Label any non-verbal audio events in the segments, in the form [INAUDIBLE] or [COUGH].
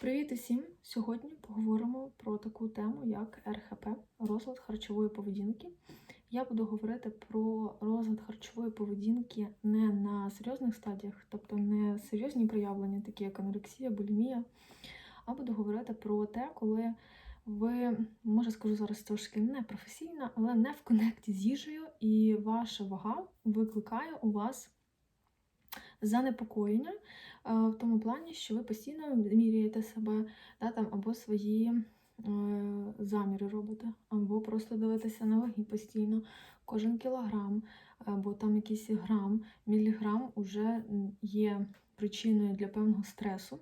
Привіт усім! Сьогодні поговоримо про таку тему, як РХП розлад харчової поведінки. Я буду говорити про розлад харчової поведінки не на серйозних стадіях, тобто не серйозні проявлення, такі як анорексія, булімія, а буду говорити про те, коли ви, може скажу зараз трошки не професійно, але не в конекті з їжею, і ваша вага викликає у вас занепокоєння е, в тому плані, що ви постійно міряєте себе, да, там, або свої е, заміри робите, або просто дивитеся на ваги постійно, кожен кілограм, або там якийсь грам, міліграм уже є причиною для певного стресу,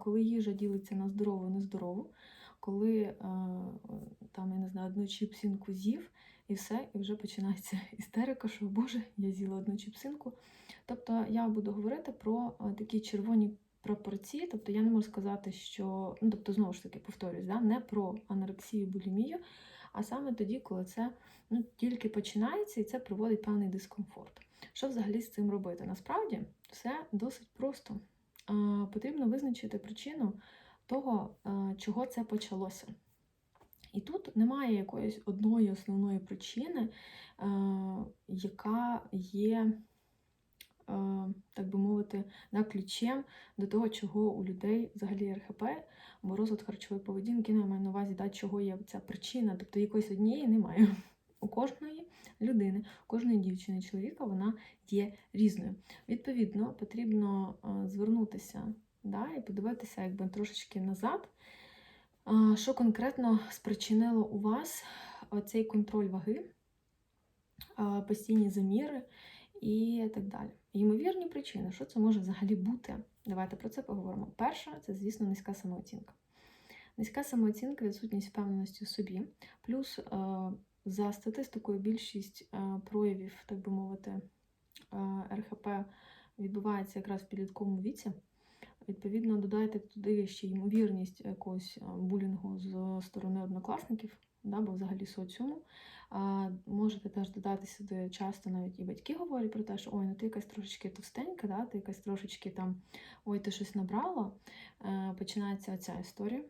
коли їжа ділиться на здорову і нездорову, коли е, там, я не знаю, одну чіпсинку з'їв, і все, і вже починається [LAUGHS] істерика, що Боже, я з'їла одну чіпсинку. Тобто я буду говорити про е, такі червоні пропорції, тобто я не можу сказати, що, ну тобто, знову ж таки, повторюсь, да, не про анорексію, булімію, а саме тоді, коли це ну, тільки починається і це приводить певний дискомфорт. Що взагалі з цим робити? Насправді все досить просто. Потрібно визначити причину того, е, чого це почалося. І тут немає якоїсь одної основної причини, е, яка є, е, так би мовити, да, ключем до того, чого у людей взагалі РХП або розвиток харчової поведінки, я маю на увазі, да, чого є ця причина. Тобто якоїсь однієї немає. У кожної людини, у кожної дівчини, чоловіка вона є різною. Відповідно, потрібно е, звернутися да, і подивитися якби трошечки назад. Що конкретно спричинило у вас цей контроль ваги, постійні заміри і так далі? Ймовірні причини, що це може взагалі бути? Давайте про це поговоримо. Перша це, звісно, низька самооцінка. Низька самооцінка, відсутність впевненості в собі, плюс за статистикою більшість проявів, так би мовити, РХП відбувається якраз в підлітковому віці. Відповідно, додайте туди ще ймовірність якогось булінгу з сторони однокласників, да, бо взагалі соціуму. А, Можете теж додати сюди часто навіть і батьки говорять про те, що ой, ну ти якась трошечки товстенька, да, ти якась трошечки там ой, ти щось набрала. Е, Починається ця історія.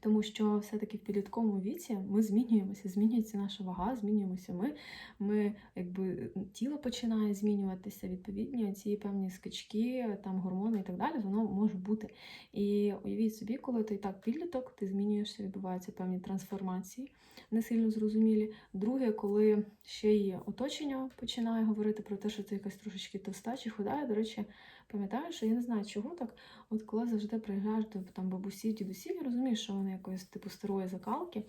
Тому що все-таки в підлітковому віці ми змінюємося, змінюється наша вага, змінюємося ми. Ми якби тіло починає змінюватися, відповідні ці певні скачки, там гормони і так далі, воно може бути. І уявіть собі, коли ти так підліток, ти змінюєшся, відбуваються певні трансформації, не сильно зрозумілі. Друге, коли ще й оточення починає говорити про те, що ти якась трошечки товста чи худая. До речі, пам'ятаю, що я не знаю, чого так. От коли завжди приїжджаєш до там бабусі, дідусів, я розумію, що вони якоїсь типу старої закалки.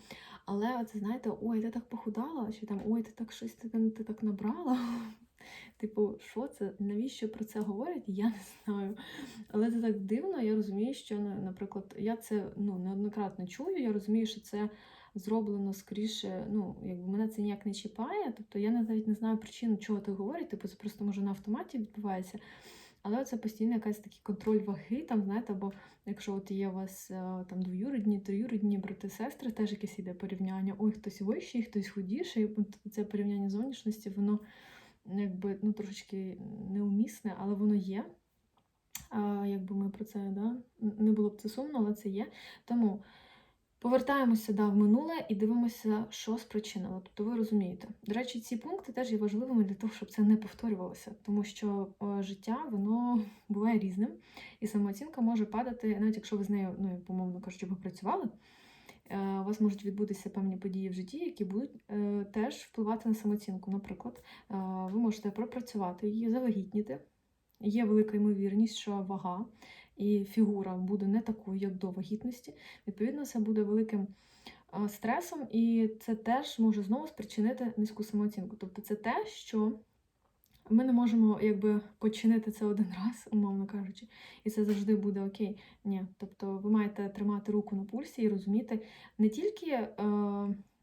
Але це знаєте, ой, ти так похудала, чи там ой, ти так щось ти, ти так набрала. [LAUGHS] Типу, що це? Навіщо про це говорять? Я не знаю. Але це так дивно, я розумію, що, наприклад, я це ну, неоднократно чую, я розумію, що це зроблено скоріше, ну, якби мене це ніяк не чіпає. Тобто я навіть не знаю причину, чого ти говорять, типу, це просто може на автоматі відбувається. Але це постійно якась такий контроль ваги, там, знаєте, бо якщо от є у вас е, там двоюрідні, троюрідні брати, сестри, теж якесь іде порівняння. Ой, хтось вищий, хтось худіший. Це порівняння зовнішності, воно якби ну, трошечки неумісне, але воно є. А, Якби ми про це да? не було б це сумно, але це є. Тому повертаємося да, в минуле і дивимося, що спричинило. Тобто ви розумієте. До речі, ці пункти теж є важливими для того, щоб це не повторювалося, тому що життя воно [LAUGHS] буває різним, і самооцінка може падати, навіть якщо ви з нею, ну, по-мовно кажучи, попрацювали. Е, у вас можуть відбутися певні події в житті, які будуть е, теж впливати на самооцінку. Наприклад, е, ви можете пропрацювати її, завагітніти. Є велика ймовірність, що вага і фігура буде не такою, як до вагітності. Відповідно, це буде великим стресом, і це теж може знову спричинити низьку самооцінку. Тобто, це те, що ми не можемо якби починити це один раз, умовно кажучи, і це завжди буде окей. Ні. Тобто ви маєте тримати руку на пульсі і розуміти не тільки е,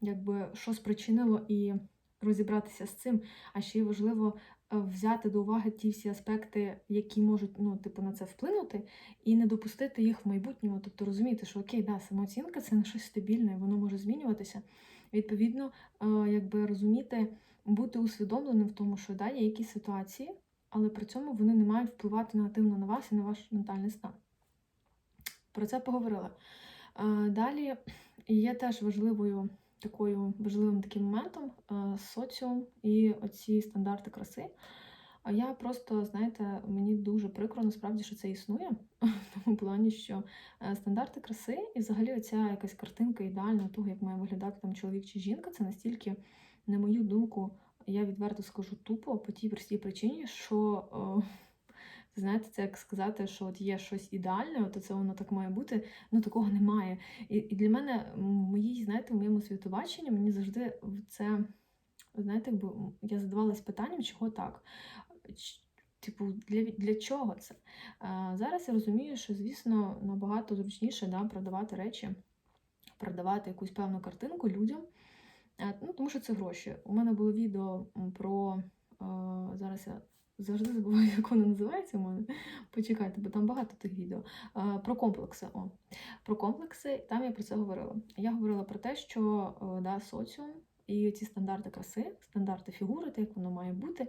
якби, що спричинило і розібратися з цим, а ще й важливо взяти до уваги ті всі аспекти, які можуть ну, типу, на це вплинути, і не допустити їх в майбутньому. Тобто розуміти, що окей, да, самооцінка це не щось стабільне, воно може змінюватися. Відповідно, е, якби розуміти бути усвідомленим в тому, що да, є якісь ситуації, але при цьому вони не мають впливати негативно на вас і на ваш ментальний стан. Про це поговорили. Е, Далі є теж важливою такою важливим таким моментом е, соціум і оці стандарти краси. А я просто, знаєте, мені дуже прикро насправді, що це існує, [LAUGHS] в тому плані, що е, стандарти краси і взагалі оця якась картинка ідеальна того, як має виглядати там чоловік чи жінка, це настільки, на мою думку, я відверто скажу тупо по тій простій причині, що е, знаєте, це як сказати, що от є щось ідеальне, то це воно так має бути. Ну такого немає. І, і для мене, моїй, знаєте, в моєму світобаченні, мені завжди це, знаєте, якби я задавалась питанням, чого так. Типу, для, для чого це? А, зараз я розумію, що, звісно, набагато зручніше да, продавати речі, продавати якусь певну картинку людям. Е, Ну, тому що це гроші. У мене було відео про. е, Зараз я завжди забуваю, [LAUGHS] як воно називається у мене. Почекайте, бо там багато тих відео. Про комплекси. О. Про комплекси, там я про це говорила. Я говорила про те, що да, соціум і ці стандарти краси, стандарти фігури, те, як воно має бути.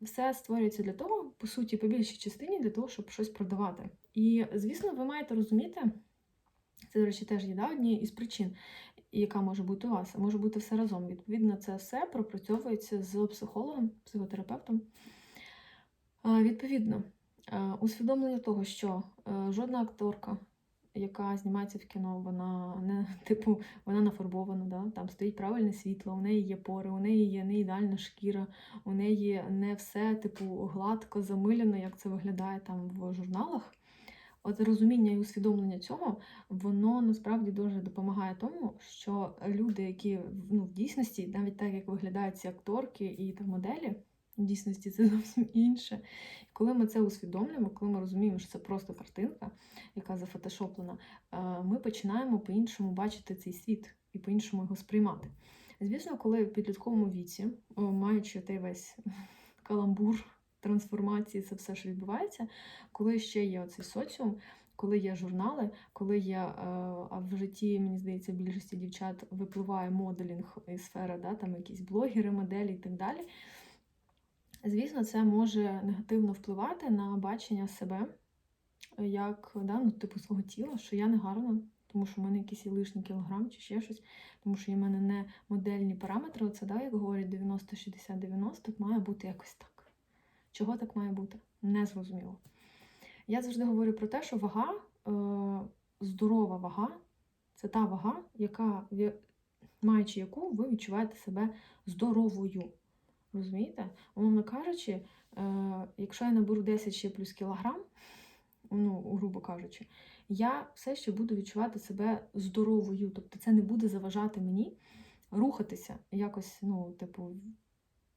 Все створюється для того, по суті, по більшій частині для того, щоб щось продавати. І, звісно, ви маєте розуміти, це, до речі, теж є да, однією із причин, яка може бути у вас, може бути все разом. Відповідно, це все пропрацьовується з психологом, психотерапевтом. Відповідно, усвідомлення того, що е, жодна акторка, яка знімається в кіно, вона не [LAUGHS] типу, вона нафарбована, да? там стоїть правильне світло, у неї є пори, у неї є не ідеальна шкіра, у неї не все типу гладко замилено, як це виглядає там в журналах. От розуміння і усвідомлення цього, воно насправді дуже допомагає тому, що люди, які ну, в дійсності, навіть так як виглядають ці акторки і там моделі, в дійсності це [LAUGHS] зовсім інше. Коли ми це усвідомлюємо, коли ми розуміємо, що це просто картинка, яка зафотошоплена, е, ми починаємо по-іншому бачити цей світ і по-іншому його сприймати. Звісно, коли в підлітковому віці, маючи той весь [LAUGHS] каламбур трансформації, це все, що відбувається, коли ще є оцей соціум, коли є журнали, коли є е, а в житті, мені здається, більшості дівчат випливає моделінг і сфера, да, там якісь блогери, моделі і так далі. Звісно, це може негативно впливати на бачення себе як да, ну, типу свого тіла, що я не гарна, тому що в мене якийсь лишній кілограм чи ще щось, тому що в мене не модельні параметри. Оце, да, як говорять 90-60-90, має бути якось так. Чого так має бути? Не зрозуміло. Я завжди говорю про те, що вага, е, здорова вага це та вага, яка, маючи яку ви відчуваєте себе здоровою. Розумієте? Умовно кажучи, е, якщо я наберу 10 ще плюс кілограм, ну, грубо кажучи, я все ще буду відчувати себе здоровою. Тобто це не буде заважати мені рухатися, якось, ну, типу,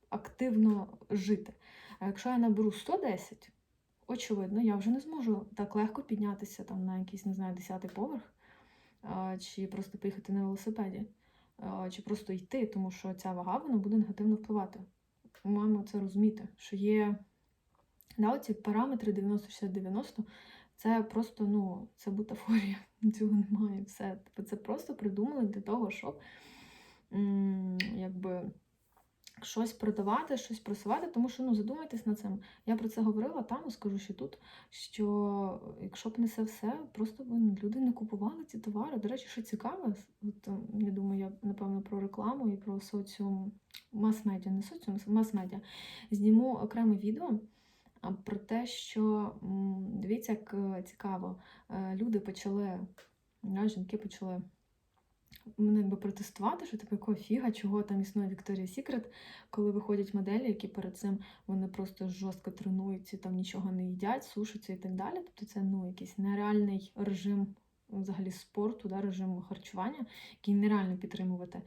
активно жити. А якщо я наберу 110, очевидно, я вже не зможу так легко піднятися там на якийсь, не знаю, 10-й поверх, чи просто поїхати на велосипеді, чи просто йти, тому що ця вага вона буде негативно впливати. Ми маємо це розуміти, що є да, оці параметри 90-60-90, це просто ну, це бутафорія, [LAUGHS] цього немає. Все. Це просто придумали для того, щоб якби щось продавати, щось просувати, тому що ну задумайтесь над цим. Я про це говорила там, скажу ще тут. Що якщо б не це все, просто б люди не купували ці товари. До речі, що цікаве, от ем, я думаю, я напевно про рекламу і про соціум мас-медіа, не соціум, мас-медіа. Зніму окреме відео. Про те, що дивіться, як е, цікаво, е, люди почали, жінки почали ну, якби протестувати, що типу, якого фіга, чого там існує Victoria's Secret, коли виходять моделі, які перед цим вони просто жорстко тренуються, там нічого не їдять, сушаться і так далі. Тобто це ну, якийсь нереальний режим взагалі спорту, да, режим харчування, який нереально підтримувати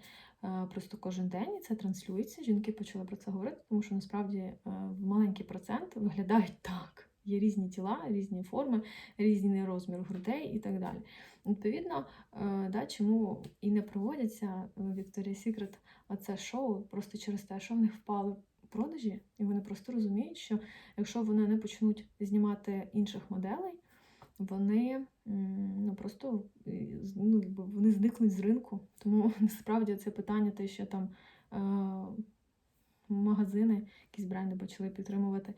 е, просто кожен день. І це транслюється. Жінки почали про це говорити, тому що насправді е, маленький процент виглядають так. Є різні тіла, різні форми, різний розмір грудей і так далі. Відповідно, е, да, чому і не проводяться в Victoria's Secret оце шоу просто через те, що в них впали продажі, і вони просто розуміють, що якщо вони не почнуть знімати інших моделей, вони ну, просто е, ну, вони зникнуть з ринку. Тому [LAUGHS] насправді це питання, те, що там е, магазини, якісь бренди почали підтримувати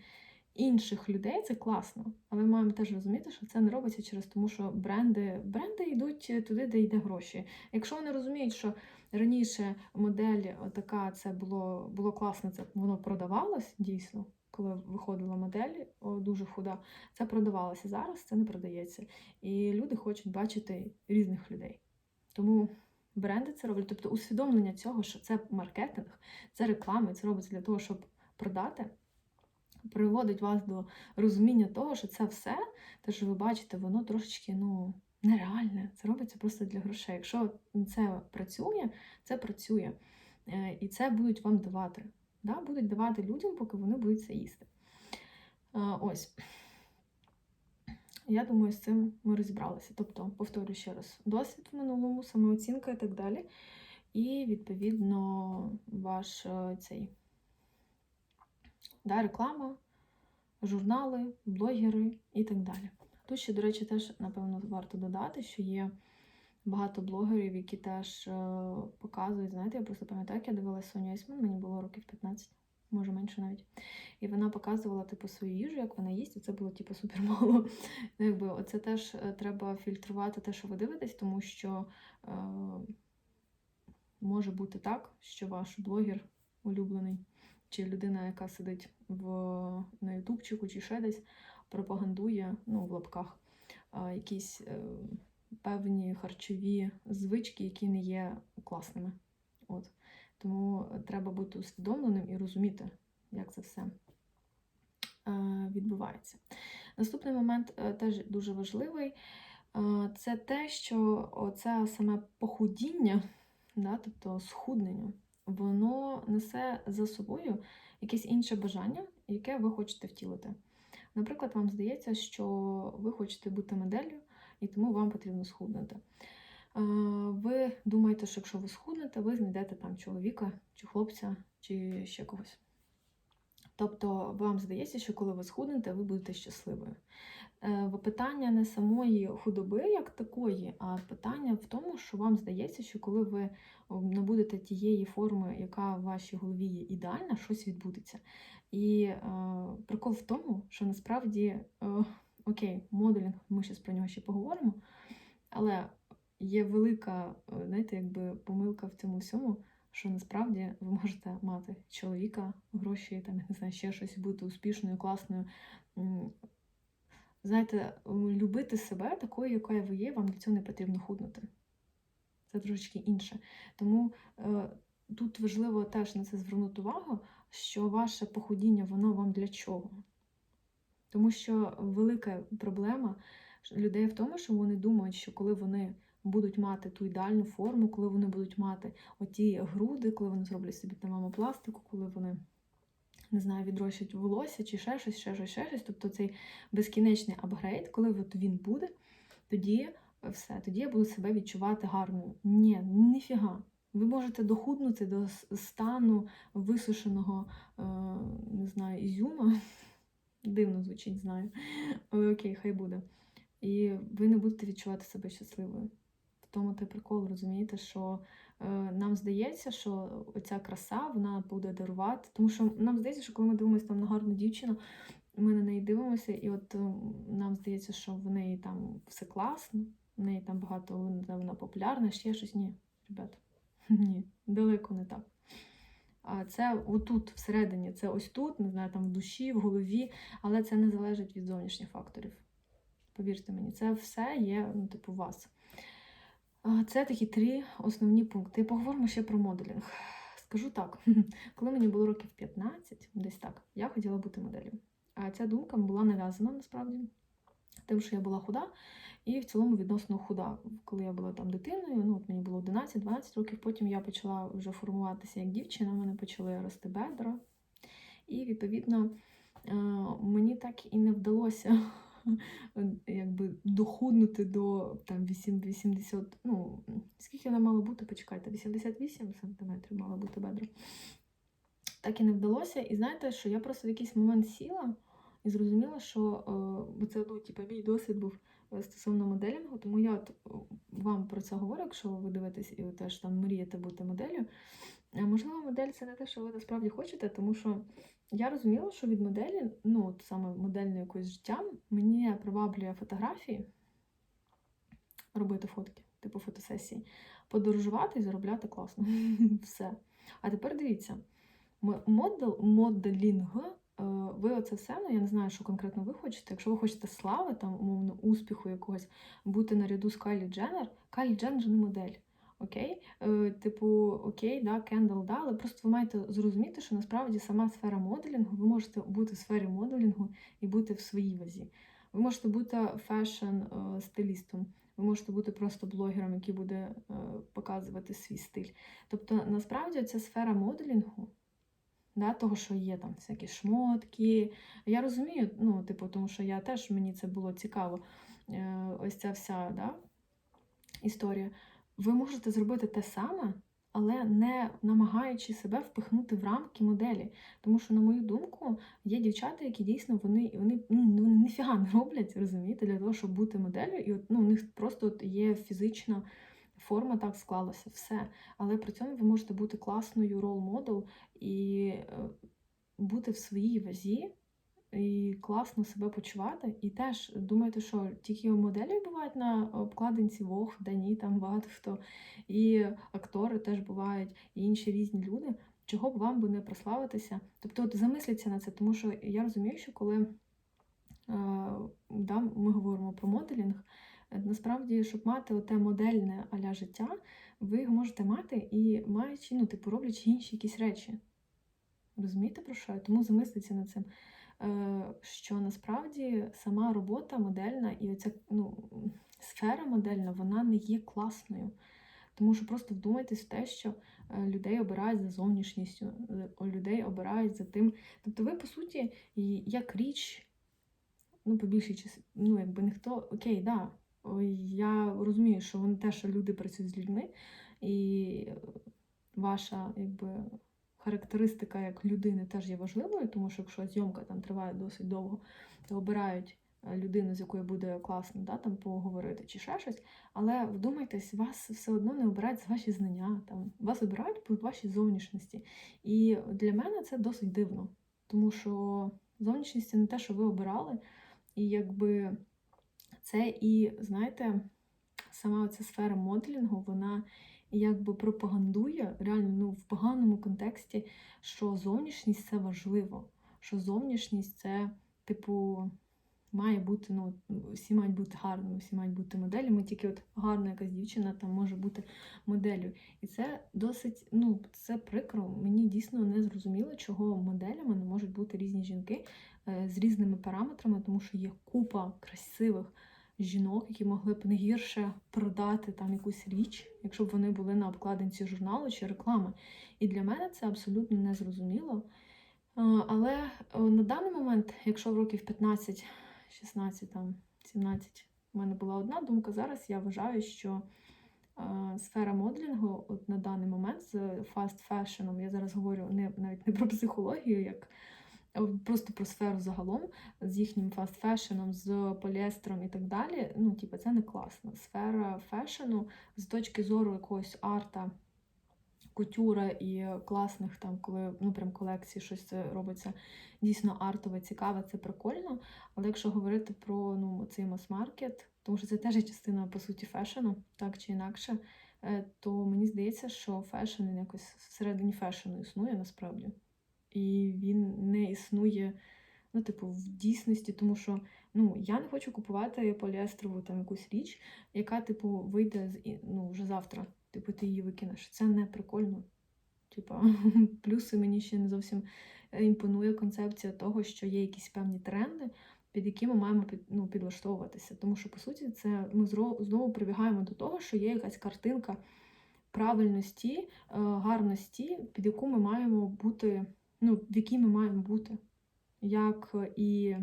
інших людей це класно. Але ми маємо теж розуміти, що це не робиться через тому, що бренди, бренди йдуть туди, де йде гроші. Якщо вони розуміють, що раніше модель така це було, було класно, це воно продавалось дійсно. Коли виходила модель о, дуже худа, це продавалося зараз, це не продається. І люди хочуть бачити різних людей. Тому бренди це роблять. Тобто усвідомлення цього, що це маркетинг, це реклама, це робиться для того, щоб продати, приводить вас до розуміння того, що це все, те, що ви бачите, воно трошечки ну, нереальне. Це робиться просто для грошей. Якщо це працює, це працює. Е, І це будуть вам давати. Да? Будуть давати людям, поки вони будуть це їсти. Е, Ось. Я думаю, з цим ми розібралися. Тобто, повторюю ще раз, досвід в минулому, самооцінка і так далі. І, відповідно, ваш е, цей да, реклама, журнали, блогери і так далі. Тут ще, до речі, теж, напевно, варто додати, що є багато блогерів, які теж е, показують, знаєте, я просто пам'ятаю, як я дивилася Соню Есман, мені було років 15, може менше навіть. І вона показувала типу свою їжу, як вона їсть, і це було типу супер мало. Ну, якби оце теж е, треба фільтрувати те, що ви дивитесь, тому що е, може бути так, що ваш блогер улюблений, чи людина, яка сидить в, на ютубчику, чи ще десь, пропагандує, ну, в лапках, якісь е, певні харчові звички, які не є класними. От. Тому треба бути усвідомленим і розуміти, як це все е, відбувається. Наступний момент е, теж дуже важливий. Це те, що оце саме похудіння, да, тобто схуднення, воно несе за собою якесь інше бажання, яке ви хочете втілити. Наприклад, вам здається, що ви хочете бути моделлю, і тому вам потрібно схуднути. Ви думаєте, що якщо ви схуднете, ви знайдете там чоловіка, чи хлопця, чи ще когось. Тобто вам здається, що коли ви схуднете, ви будете щасливою. Е, Питання не самої худоби як такої, а питання в тому, що вам здається, що коли ви набудете тієї форми, яка в вашій голові є ідеальна, щось відбудеться. І е, прикол в тому, що насправді, е, окей, моделінг, ми зараз про нього ще поговоримо, але є велика, е, знаєте, якби помилка в цьому всьому, що насправді ви можете мати чоловіка, гроші, там, я не знаю, ще щось, бути успішною, класною. Знаєте, любити себе такою, якою ви є, вам для цього не потрібно худнути. Це трошечки інше. Тому е, тут важливо теж на це звернути увагу, що ваше похудіння, воно вам для чого? Тому що велика проблема людей в тому, що вони думають, що коли вони будуть мати ту ідеальну форму, коли вони будуть мати оті груди, коли вони зроблять собі там мамопластику, коли вони не знаю, відрощать волосся чи ще щось, ще щось, ще щось. Тобто цей безкінечний апгрейд, коли от він буде, тоді все, тоді я буду себе відчувати гарною. Ні, ніфіга. Ви можете дохуднути до стану висушеного, е, не знаю, ізюма. [LAUGHS] Дивно звучить, знаю. Але окей, хай буде. І ви не будете відчувати себе щасливою. Тому той прикол, розумієте, що е, нам здається, що оця краса вона буде дарувати. Тому що нам здається, що коли ми дивимося там на гарну дівчину, ми на неї дивимося, і от е, нам здається, що в неї там все класно, в неї там багато вона, вона популярна, ще щось. Ні, ребят, [LAUGHS] ні, далеко не так. А це отут, всередині, це ось тут, не знаю, там в душі, в голові, але це не залежить від зовнішніх факторів. Повірте мені, це все є, ну, типу, вас. Це такі три основні пункти. Поговоримо ще про моделінг. Скажу так, [LAUGHS] коли мені було років 15, десь так, я хотіла бути моделлю. А ця думка була нав'язана насправді, тим, що я була худа, і в цілому відносно худа. Коли я була там дитиною, ну от мені було 11-12 років, потім я почала вже формуватися як дівчина, в мене почали рости бедра. І відповідно е, мені так і не вдалося [LAUGHS] якби дохуднути до там 8, 80, ну скільки вона мала бути, почекайте, 88 сантиметрів мала бути бедро. Так і не вдалося. І знаєте, що я просто в якийсь момент сіла і зрозуміла, що е, це ну, типу, мій досвід був е, стосовно моделінгу, тому я от е, вам про це говорю, якщо ви дивитесь і ви теж там мрієте бути моделлю. Можливо, модель це не те, що ви насправді хочете, тому що я розуміла, що від моделі, ну от саме модельне якось життя, мені приваблює фотографії, робити фотки, типу фотосесії, подорожувати і заробляти класно. [LAUGHS] Все. А тепер дивіться, модел, моделінг, е, ви оце все, ну я не знаю, що конкретно ви хочете. Якщо ви хочете слави, там, умовно, успіху якогось, бути наряду з Кайлі Дженнер, Кайлі Дженнер же не модель. Окей, Е, типу, окей, да, Кендал, да, але просто ви маєте зрозуміти, що насправді сама сфера моделінгу, ви можете бути в сфері моделінгу і бути в своїй вазі. Ви можете бути фешн-стилістом, ви можете бути просто блогером, який буде е, показувати свій стиль. Тобто, насправді, ця сфера моделінгу, да, того, що є там всякі шмотки. Я розумію, ну, типу, тому що я теж мені це було цікаво. Е, ось ця вся да, історія. Ви можете зробити те саме, але не намагаючи себе впихнути в рамки моделі. Тому що, на мою думку, є дівчата, які дійсно вони, вони, ну, вони ніфіга не роблять, розумієте, для того, щоб бути моделлю. І от, ну, у них просто от є фізична форма, так склалася, все. Але при цьому ви можете бути класною рол-модел і е, бути в своїй вазі. І класно себе почувати. І теж думаєте, що тільки моделі бувають на обкладинці Вог, Дані, там багато хто. І актори теж бувають, і інші різні люди. Чого б вам би не прославитися? Тобто, от замисліться на це, тому що я розумію, що коли е, да, ми говоримо про моделінг, насправді, щоб мати оте модельне аля життя, ви його можете мати і маючи, ну, типу, роблячи інші якісь речі. Розумієте про що? Тому замисліться над цим. Е, що насправді сама робота модельна і оця ну, сфера модельна вона не є класною. Тому що просто вдумайтесь в те, що е, людей обирають за зовнішністю, е, людей обирають за тим. Тобто, ви, по суті, як річ, ну, по більшій часі, ну, якби ніхто, окей, да, я розумію, що вони теж люди працюють з людьми, і ваша, якби характеристика як людини теж є важливою, тому що якщо зйомка там триває досить довго, то обирають е, людину, з якою буде класно да, там, поговорити чи ще щось. Але вдумайтесь, вас все одно не обирають ваші знання, там, вас обирають по вашій зовнішності. І для мене це досить дивно, тому що зовнішність це не те, що ви обирали, і якби це і, знаєте, сама ця сфера моделінгу, вона якби пропагандує реально ну, в поганому контексті, що зовнішність це важливо, що зовнішність це, типу, має бути, ну, всі мають бути гарними, всі мають бути моделями, тільки от гарна якась дівчина там може бути моделлю. І це досить, ну, це прикро. Мені дійсно не зрозуміло, чого моделями не можуть бути різні жінки е, з різними параметрами, тому що є купа красивих жінок, які могли б не гірше продати там якусь річ, якщо б вони були на обкладинці журналу чи реклами. І для мене це абсолютно незрозуміло. Але на даний момент, якщо в років 15, 16, там, 17 в мене була одна думка, зараз я вважаю, що сфера моделінгу от на даний момент з фаст фешеном, я зараз говорю не, навіть не про психологію, як просто про сферу загалом, з їхнім фаст-фешеном, з поліестером і так далі. Ну, типу, це не класно. Сфера фешену з точки зору якогось арта, кутюра і класних там, коли ну прям колекції щось робиться дійсно артове, цікаве, це прикольно. Але якщо говорити про ну, цей мас-маркет, тому що це теж частина, по суті, фешену, так чи інакше, е, то мені здається, що фешн якось всередині фешену існує насправді і він не існує, ну, типу, в дійсності, тому що ну, я не хочу купувати поліестрову там якусь річ, яка, типу, вийде з ну, вже завтра. Типу, ти її викинеш. Це не прикольно. Типа, [LAUGHS] плюси мені ще не зовсім е, імпонує концепція того, що є якісь певні тренди, під які ми маємо під, ну, підлаштовуватися. Тому що, по суті, це ми знову прибігаємо до того, що є якась картинка правильності, е, гарності, під яку ми маємо бути ну, в якій ми маємо бути. Як і,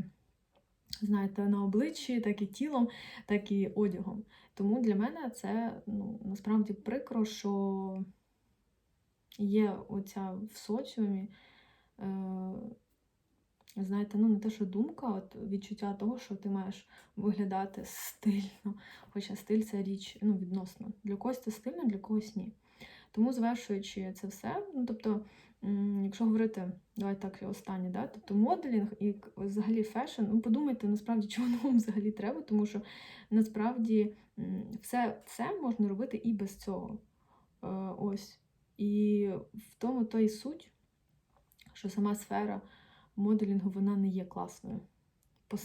знаєте, на обличчі, так і тілом, так і одягом. Тому для мене це ну, насправді прикро, що є оця в соціумі. Е, Знаєте, ну не те, що думка, от відчуття того, що ти маєш виглядати стильно. Хоча стиль це річ ну, відносно. Для когось це стильно, для когось ні. Тому, завершуючи це все, ну тобто, якщо говорити, давай так останнє, да, тобто моделінг і взагалі фешн, ну подумайте насправді, чого вам взагалі треба, тому що насправді все це можна робити і без цього. Е, Ось. І в тому то і суть, що сама сфера моделінгу вона не є класною.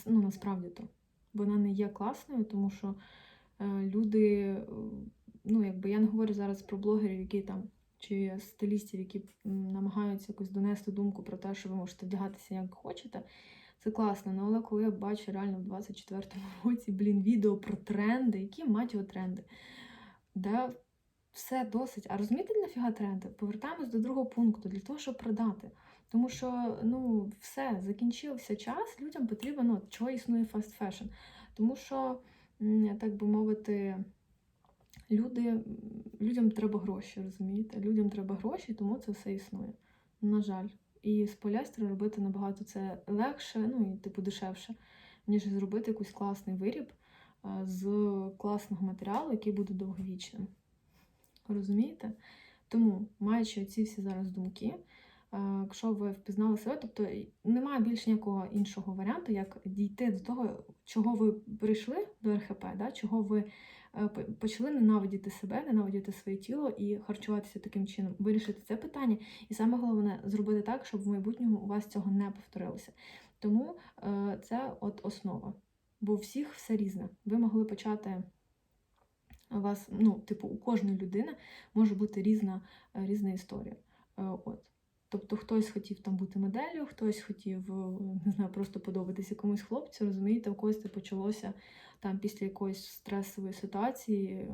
Ну, насправді то. Вона не є класною, тому що е, люди, е, ну, якби я не говорю зараз про блогерів, які там, чи стилістів, які намагаються якось донести думку про те, що ви можете вдягатися як хочете. Це класно, ну, але коли я бачу реально в 24-му [LAUGHS] році, блін, відео про тренди, які мать його тренди, де все досить. А розумієте, нафіга тренди? Повертаємось до другого пункту для того, щоб продати. Тому що ну, все, закінчився час, людям потрібно, ну, чого існує фаст фешн. Тому що, так би мовити, люди, людям треба гроші, розумієте? Людям треба гроші, тому це все існує. На жаль. І з поліестеру робити набагато це легше, ну і типу дешевше, ніж зробити якийсь класний виріб з класного матеріалу, який буде довговічним. Розумієте? Тому, маючи ці всі зараз думки, якщо ви впізнали себе, тобто немає більш ніякого іншого варіанту, як дійти до того, чого ви прийшли до РХП, да? чого ви почали ненавидіти себе, ненавидіти своє тіло і харчуватися таким чином, вирішити це питання. І саме головне зробити так, щоб в майбутньому у вас цього не повторилося. Тому е, це от основа. Бо у всіх все різне. Ви могли почати у вас, ну, типу, у кожної людини може бути різна, е, різна історія. Е, От. Тобто хтось хотів там бути моделлю, хтось хотів, е, не знаю, просто подобатися якомусь хлопцю, розумієте, у когось це почалося там після якоїсь стресової ситуації, е,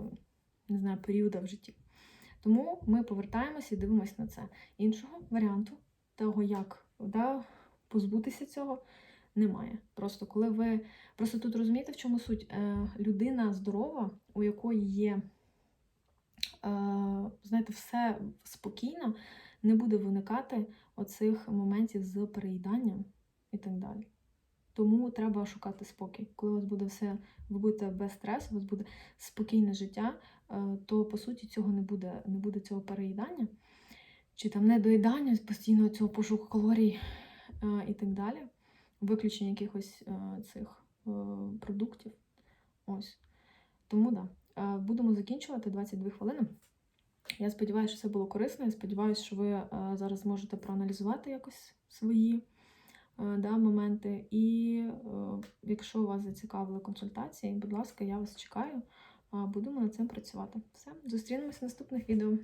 не знаю, періоду в житті. Тому ми повертаємося і дивимося на це. Іншого варіанту того, як да, позбутися цього, немає. Просто коли ви. Просто тут розумієте, в чому суть? Е, людина здорова, у якої є, е, знаєте, все спокійно, не буде виникати оцих моментів з переїданням і так далі. Тому треба шукати спокій. Коли у вас буде все, ви будете без стресу, у вас буде спокійне життя, е, то по суті цього не буде, не буде цього переїдання, чи там недоїдання, постійно цього пошуку калорій е, і так далі, виключення якихось е, цих продуктів. Ось. Тому да. Будемо закінчувати 22 хвилини. Я сподіваюся, що це було корисно. Я сподіваюся, що ви зараз зможете проаналізувати якось свої да, моменти. І е, якщо вас зацікавили консультації, будь ласка, я вас чекаю. Е, Будемо над цим працювати. Все, зустрінемося в наступних відео.